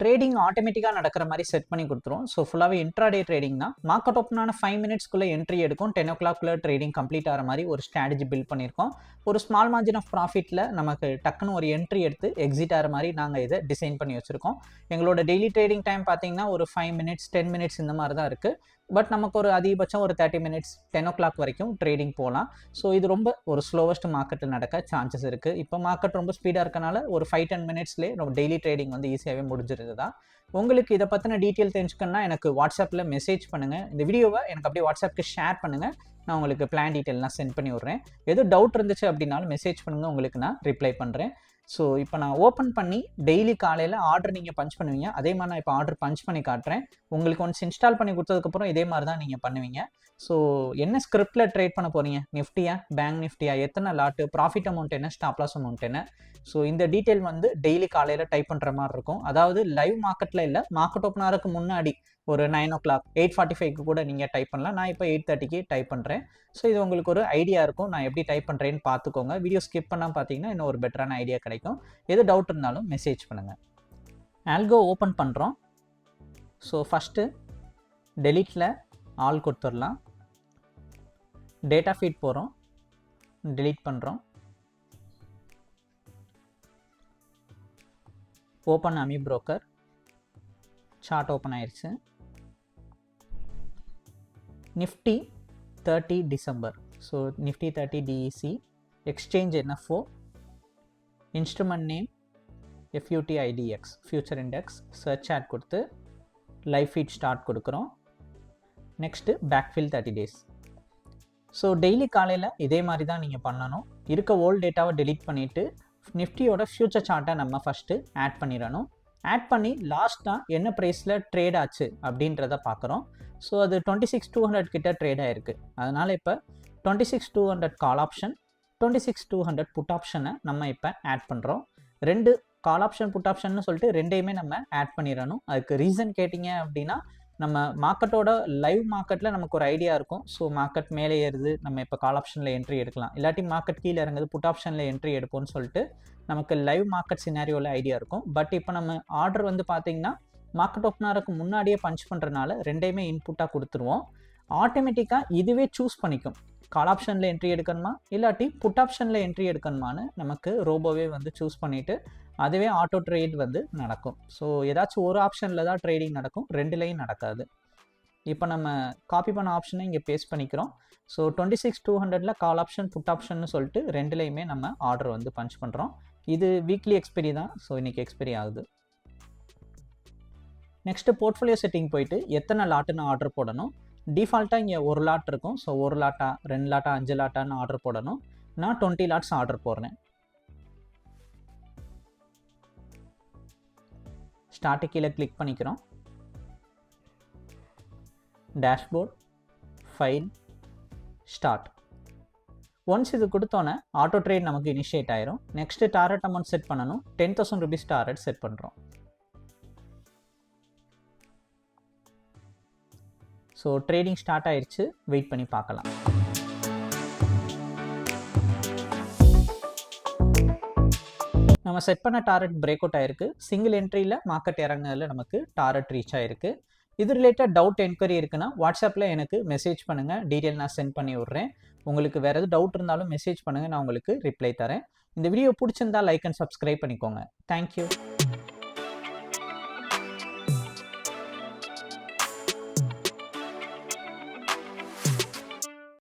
Trading ஆட்டோமேட்டிக்காக நடக்கிற மாதிரி செட் பண்ணி கொடுத்துரும். ஸோ ஃபுல்லாகவே இன்ட்ராடே ட்ரேடிங் தான். மார்க்கெட் ஓப்பனான ஃபைவ் மினிட்ஸ்க்குள்ளே என்ட்ரி எடுக்கும். டென் ஓ கிளாக்குள்ளே ட்ரேடிங் கம்ப்ளீட் ஆகிற மாதிரி ஒரு ஸ்ட்ராட்டஜி பில்ட் பண்ணியிருக்கோம். ஒரு ஸ்மால் மார்ஜின் ஆஃப் ப்ராஃபிட்டில் நமக்கு டக்குன்னு ஒரு என்ட்ரி எடுத்து எக்ஸிட் ஆகிற மாதிரி நாங்கள் இதை டிசைன் பண்ணி வச்சுருக்கோம். எங்களோட டெய்லி ட்ரேடிங் டைம் பார்த்தீங்கன்னா ஒரு ஃபைவ் மினிட்ஸ் டென் மினிட்ஸ் இந்த மாதிரி தான் இருக்குது பட் நமக்கு ஒரு அதிகபட்சம் ஒரு thirty minutes ten o'clock வரைக்கும் ட்ரேடிங் போகலாம் ஸோ இது ரொம்ப ஒரு ஸ்லோவஸ்ட் மார்க்கெட்டில் நடக்க சான்சஸ் இருக்குது இப்போ மார்க்கெட் ரொம்ப ஸ்பீடாக இருக்கனால ஒரு ஃபைவ் டென் மினிட்ஸ்லேயே ரொம்ப டெய்லி ட்ரேடிங் வந்து ஈஸியாகவே முடிஞ்சிருது தான். உங்களுக்கு இதை பற்றின டீட்டெயில் தெரிஞ்சுக்கணும்னா எனக்கு வாட்ஸ்அப்பில் மெசேஜ் பண்ணுங்கள் இந்த வீடியோவை எனக்கு அப்படியே வாட்ஸ்அப்புக்கு ஷேர் பண்ணுங்கள் நான் உங்களுக்கு பிளான் டீட்டெயில்லாம் சென்ட் பண்ணி விட்றேன். எதுவும் டவுட் இருந்துச்சு அப்படின்னாலும் மெசேஜ் பண்ணுங்கள் உங்களுக்கு நான் ரிப்ளை பண்ணுறேன் ஸோ இப்போ நான் ஓப்பன் பண்ணி டெய்லி காலையில் ஆர்டர் நீங்கள் பஞ்ச் பண்ணுவீங்க. அதே மாதிரி நான் இப்போ ஆர்டர் பஞ்ச் பண்ணி காட்டுறேன். உங்களுக்கு ஒன்ஸ் இன்ஸ்டால் பண்ணி கொடுத்ததுக்கப்புறம் இதே மாதிரி தான் நீங்கள் பண்ணுவீங்க. ஸோ என்ன ஸ்கிரிப்டில் ட்ரேட் பண்ண போகிறீங்க நிஃப்டியா? பேங்க் நிஃப்டியா? எத்தனை லாட்டு ப்ராஃபிட் அமௌண்ட் என்ன? ஸ்டாப்லாஸ் அமௌண்ட் என்ன? ஸோ இந்த டீட்டெயில் வந்து டெய்லி காலையில் டைப் பண்ணுற மாதிரி இருக்கும். அதாவது லைவ் மார்க்கெட்டில் இல்லை மார்க்கெட் ஓப்பன் ஆகிறதுக்கு முன்னாடி ஒரு nine o'clock eight forty ஃபைவ்க்கு கூட நீங்கள் டைப் பண்ணலாம். நான் இப்போ எயிட் தேர்ட்டிக்கு டைப் பண்ணுறேன் ஸோ இது உங்களுக்கு ஒரு ஐடியா இருக்கும். நான் எப்படி டைப் பண்ணுறேன்னு பார்த்துக்கோங்க. வீடியோ ஸ்கிப் பண்ணால் பார்த்தீங்கன்னா இன்னும் ஒரு பெட்டரான ஐடியா கிடைக்கும். எது டவுட் இருந்தாலும் மெசேஜ் பண்ணுங்கள் ஆல்கோ ஓப்பன் பண்ணுறோம் ஸோ ஃபஸ்ட்டு டெலிட்டில் ஆல் கொடுத்துடலாம். டேட்டா ஃபீட் போகிறோம் டெலிட் பண்ணுறோம் open AmiBroker chart open ஆயிடுச்சு Nifty thirty December so Nifty thirty DEC exchange NFO instrument name FUT IDX future index search add கொடுத்து life feed start கொடுக்குறோம். Next backfill thirty days so daily காலையில் இதே மாதிரி தான் நீங்கள் பண்ணணும். இருக்க ஓல்ட் டேட்டாவை டெலீட் பண்ணிவிட்டு நிஃப்டியோட ஃப்யூச்சர் சார்ட்டை நம்ம ஃபஸ்ட்டு ஆட் பண்ணிடணும். ஆட் பண்ணி லாஸ்ட்டாக என்ன ப்ரைஸில் ட்ரேட் ஆச்சு அப்படின்றத பார்க்குறோம். ஸோ அது டுவெண்ட்டி சிக்ஸ் டூ ஹண்ட்ரட் கிட்ட ட்ரேட் ஆயிருக்கு. அதனால் இப்போ twenty six two hundred call option twenty six two hundred put ஆப்ஷனை நம்ம இப்போ ஆட் பண்ணுறோம் ரெண்டு கால் ஆப்ஷன் புட் ஆப்ஷன் சொல்லிட்டு ரெண்டையுமே நம்ம ஆட் பண்ணிடணும். அதுக்கு ரீசன் கேட்டிங்க அப்படின்னா நம்ம மார்க்கெட்டோட லைவ் மார்க்கெட்டில் நமக்கு ஒரு ஐடியா இருக்கும். ஸோ மார்க்கெட் மேலே ஏறுது. நம்ம இப்போ கால் ஆப்ஷனில் என்ட்ரி எடுக்கலாம். இல்லாட்டி மார்க்கெட் கீழே இறங்குது புட் ஆப்ஷனில் என்ட்ரி எடுப்போம்னு சொல்லிட்டு நமக்கு லைவ் மார்க்கெட் சினாரியோவில் ஐடியா இருக்கும். பட் இப்போ நம்ம ஆர்டர் வந்து பார்த்தீங்கன்னா மார்க்கெட் ஓப்பனருக்கு முன்னாடியே பஞ்ச் பண்ணுறனால ரெண்டையுமே இன்புட்டாக கொடுத்துருவோம். ஆட்டோமேட்டிக்காக இதுவே சூஸ் பண்ணிக்கும். கால் ஆப்ஷனில் என்ட்ரி எடுக்கணுமா? இல்லாட்டி புட் ஆப்ஷனில் என்ட்ரி எடுக்கணுமான்னு நமக்கு ரோபோவே வந்து சூஸ் பண்ணிவிட்டு அதுவே ஆட்டோ ட்ரேட் வந்து நடக்கும். ஸோ ஏதாச்சும் ஒரு ஆப்ஷனில் தான் ட்ரேடிங் நடக்கும். ரெண்டுலேயும் நடக்காது. இப்போ நம்ம காப்பி பண்ண ஆப்ஷனை இங்கே பேஸ்ட் பண்ணிக்கிறோம். ஸோ டுவெண்ட்டி சிக்ஸ் டூ ஹண்ட்ரடில் கால் ஆப்ஷன் புட் ஆப்ஷன் சொல்லிட்டு ரெண்டுலேயுமே நம்ம ஆர்டர் வந்து பஞ்ச் பண்ணுறோம் இது வீக்லி எக்ஸ்பெரி தான். ஸோ இன்றைக்கி எக்ஸ்பெரி ஆகுது. நெக்ஸ்ட்டு போர்ட்ஃபோலியோ செட்டிங் போயிட்டு எத்தனை லாட்டுன்னு ஆர்டர் போடணும். டிஃபால்ட்டாக இங்கே ஒரு லாட் இருக்கும். ஸோ ஒரு லாட்டா ரெண்டு லாட்டா அஞ்சு லாட்டான்னு ஆர்டர் போடணும். நான் டுவெண்ட்டி லாட்ஸ் ஆர்டர் போடுறேன். ஸ்டார்ட்டு கீழே கிளிக் பண்ணிக்கிறோம். டேஷ்போர்ட் ஃபைல் ஸ்டார்ட் ஒன்ஸ் இது கொடுத்தோன்னே ஆட்டோ ட்ரேட் நமக்கு இனிஷியேட் ஆயிரும். நெக்ஸ்ட்டு டாரட் அமௌண்ட் செட் பண்ணணும். Ten thousand rupees target set பண்ணுறோம் ஸோ ட்ரேடிங் ஸ்டார்ட் ஆயிடுச்சு வெயிட் பண்ணி பார்க்கலாம். நம்ம செட் பண்ண டாரட் பிரேக் அவுட் ஆயிருக்கு. சிங்கிள் என்ட்ரியில் மார்க்கெட் இறங்குனதில் நமக்கு டாரட் ரீச் ஆயிருக்கு. இது ரிலேட்டட் டவுட் என்கொயரி இருக்குன்னா வாட்ஸ்அப்பில் எனக்கு மெசேஜ் பண்ணுங்கள் டீட்டெயில் நான் சென்ட் பண்ணி விட்றேன். உங்களுக்கு வேறு எதுவும் டவுட் இருந்தாலும் மெசேஜ் பண்ணுங்கள் நான் உங்களுக்கு ரிப்ளை தரேன். இந்த வீடியோ பிடிச்சிருந்தா லைக் அண்ட் சப்ஸ்கிரைப் பண்ணிக்கோங்க. Thank you